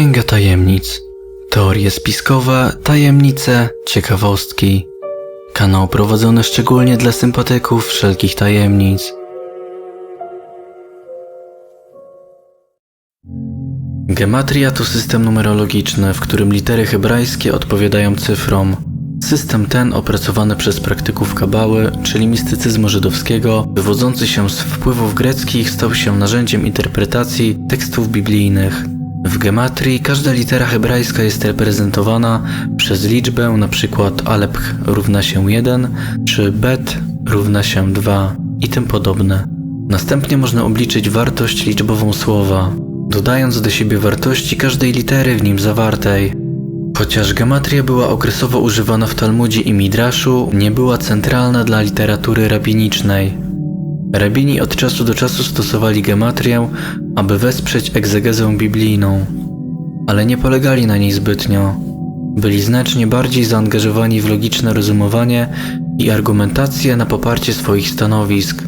Księga Tajemnic. Teorie spiskowe, tajemnice, ciekawostki. Kanał prowadzony szczególnie dla sympatyków wszelkich tajemnic. Gematria to system numerologiczny, w którym litery hebrajskie odpowiadają cyfrom. System ten opracowany przez praktyków kabały, czyli mistycyzmu żydowskiego, wywodzący się z wpływów greckich, stał się narzędziem interpretacji tekstów biblijnych. W gematrii każda litera hebrajska jest reprezentowana przez liczbę np. aleph równa się 1 czy bet równa się 2 i tym podobne. Następnie można obliczyć wartość liczbową słowa, dodając do siebie wartości każdej litery w nim zawartej. Chociaż gematria była okresowo używana w Talmudzie i Midraszu, nie była centralna dla literatury rabinicznej. Rabini od czasu do czasu stosowali gematrię, aby wesprzeć egzegezę biblijną, ale nie polegali na niej zbytnio. Byli znacznie bardziej zaangażowani w logiczne rozumowanie i argumentację na poparcie swoich stanowisk.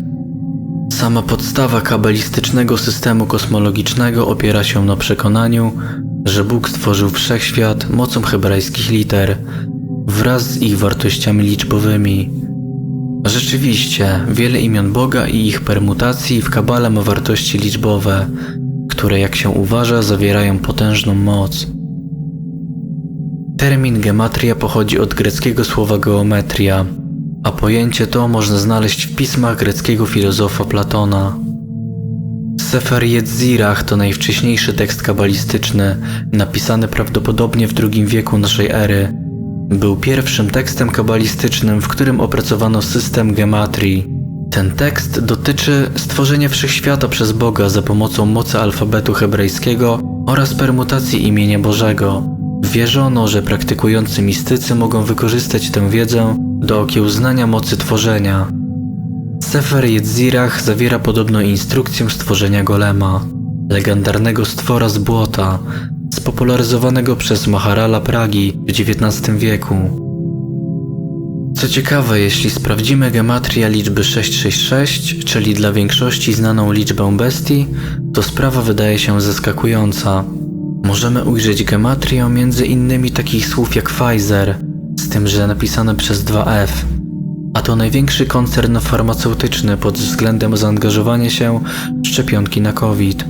Sama podstawa kabalistycznego systemu kosmologicznego opiera się na przekonaniu, że Bóg stworzył wszechświat mocą hebrajskich liter wraz z ich wartościami liczbowymi. Rzeczywiście, wiele imion Boga i ich permutacji w kabale ma wartości liczbowe, które jak się uważa zawierają potężną moc. Termin gematria pochodzi od greckiego słowa geometria, a pojęcie to można znaleźć w pismach greckiego filozofa Platona. Sefer Yetzirach to najwcześniejszy tekst kabalistyczny, napisany prawdopodobnie w II wieku naszej ery. Był pierwszym tekstem kabalistycznym, w którym opracowano system gematrii. Ten tekst dotyczy stworzenia wszechświata przez Boga za pomocą mocy alfabetu hebrajskiego oraz permutacji imienia Bożego. Wierzono, że praktykujący mistycy mogą wykorzystać tę wiedzę do okiełznania mocy tworzenia. Sefer Yetzirach zawiera podobno instrukcję stworzenia golema, legendarnego stwora z błota, spopularyzowanego przez Maharala Pragi w XIX wieku. Co ciekawe, jeśli sprawdzimy gematria liczby 666, czyli dla większości znaną liczbę bestii, to sprawa wydaje się zaskakująca. Możemy ujrzeć gematrię między innymi takich słów jak Pfizer, z tym, że napisane przez 2F, a to największy koncern farmaceutyczny pod względem zaangażowania się w szczepionki na COVID.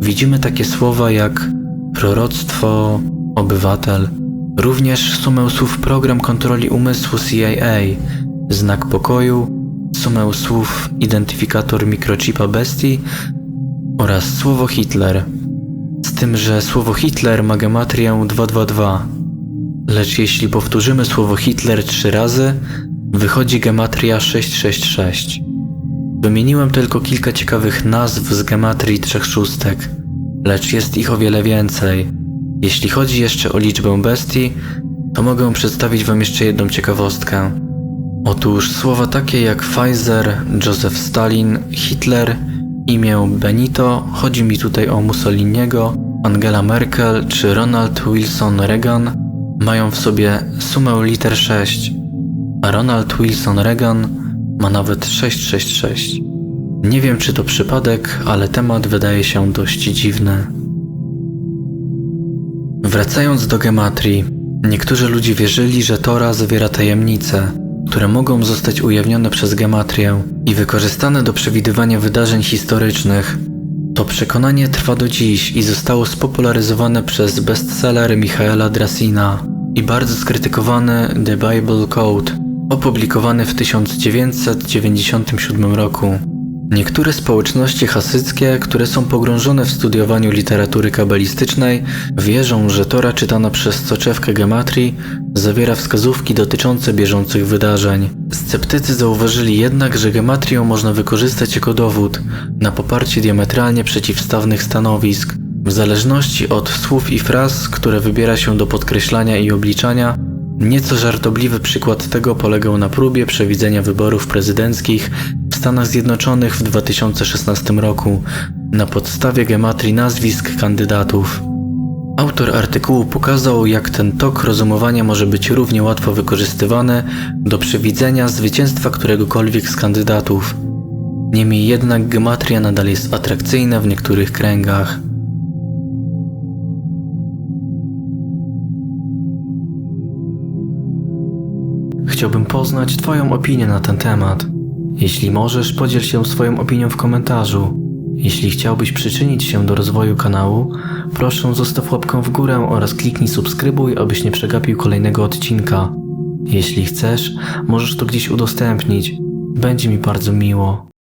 Widzimy takie słowa jak proroctwo, obywatel, również sumę słów program kontroli umysłu CIA, znak pokoju, sumę słów identyfikator mikrochipa bestii oraz słowo Hitler. Z tym, że słowo Hitler ma gematrię 222. Lecz jeśli powtórzymy słowo Hitler trzy razy, wychodzi gematria 666. Wymieniłem tylko kilka ciekawych nazw z gematrii trzech szóstek, lecz jest ich o wiele więcej. Jeśli chodzi jeszcze o liczbę bestii, to mogę przedstawić Wam jeszcze jedną ciekawostkę. Otóż słowa takie jak Pfizer, Joseph Stalin, Hitler, imię Benito, chodzi mi tutaj o Mussoliniego, Angela Merkel czy Ronald Wilson Reagan, mają w sobie sumę liter 6, a Ronald Wilson Reagan ma nawet 666. Nie wiem czy to przypadek, ale temat wydaje się dość dziwny. Wracając do gematrii, niektórzy ludzie wierzyli, że Tora zawiera tajemnice, które mogą zostać ujawnione przez gematrię i wykorzystane do przewidywania wydarzeń historycznych. To przekonanie trwa do dziś i zostało spopularyzowane przez bestseller Michaela Drasina i bardzo skrytykowany The Bible Code, opublikowany w 1997 roku. Niektóre społeczności hasyckie, które są pogrążone w studiowaniu literatury kabalistycznej, wierzą, że Tora czytana przez soczewkę gematrii zawiera wskazówki dotyczące bieżących wydarzeń. Sceptycy zauważyli jednak, że gematrię można wykorzystać jako dowód na poparcie diametralnie przeciwstawnych stanowisk. W zależności od słów i fraz, które wybiera się do podkreślania i obliczania, Nieco żartobliwy przykład tego polegał na próbie przewidzenia wyborów prezydenckich Stanach Zjednoczonych w 2016 roku na podstawie gematrii nazwisk kandydatów. Autor artykułu pokazał, jak ten tok rozumowania może być równie łatwo wykorzystywany do przewidzenia zwycięstwa któregokolwiek z kandydatów. Niemniej jednak gematria nadal jest atrakcyjna w niektórych kręgach. Chciałbym poznać Twoją opinię na ten temat. Jeśli możesz, podziel się swoją opinią w komentarzu. Jeśli chciałbyś przyczynić się do rozwoju kanału, proszę zostaw łapkę w górę oraz kliknij subskrybuj, abyś nie przegapił kolejnego odcinka. Jeśli chcesz, możesz to gdzieś udostępnić. Będzie mi bardzo miło.